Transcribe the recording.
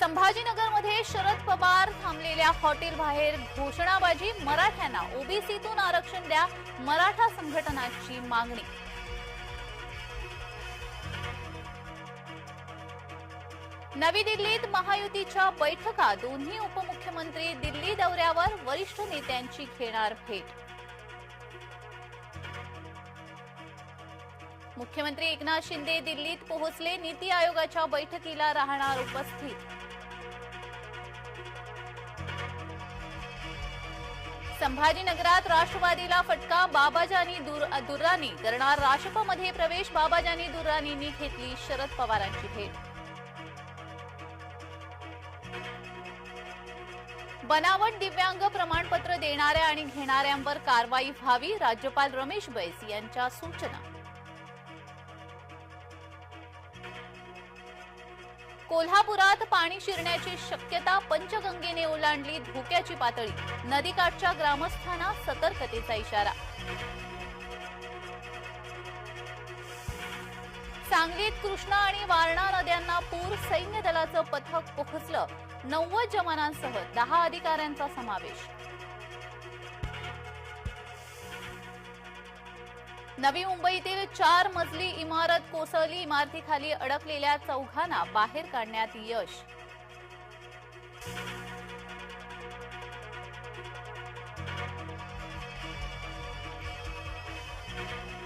संभाजीनगरमध्ये शरद पवार थांबलेल्या हॉटेल बाहेर घोषणाबाजी मराठ्यांना ओबीसीतून आरक्षण द्या मराठा संघटनाची मागणी. नवी दिल्लीत महायुतीच्या बैठका दोन्ही उपमुख्यमंत्री दिल्ली दौऱ्यावर वरिष्ठ नेत्यांची घेणार भेट. मुख्यमंत्री एकनाथ शिंदे दिल्लीत पोहोचले. नीती आयोगाच्या बैठकीला राहणार उपस्थित. संभाजीनगरात राष्ट्रवादीला फटका बाबाजानी दूर करणार राष्ट्रपमध्ये प्रवेश बाबाजानी दुर्राणींनी घेतली शरद पवारांची भेट. बनावट दिव्यांग प्रमाणपत्र देणाऱ्या आणि घेणाऱ्यांवर कारवाई व्हावी राज्यपाल रमेश बैस यांच्या सूचना. कोल्हापुरात पाणी शिरण्याची शक्यता पंचगंगेने ओलांडली धोक्याची पातळी. नदीकाठच्या ग्रामस्थांना सतर्कतेचा इशारा. सांगलीत कृष्णा आणि वारणा नद्यांना पूर सैन्य दलाचं पथक पोहोचलं नव्वद जवानांसह दहा अधिकाऱ्यांचा समावेश. नवी मुंबईतील चार मजली इमारत कोसळली. इमारतीखाली अडकलेल्या चौघांना बाहेर काढण्यात यश.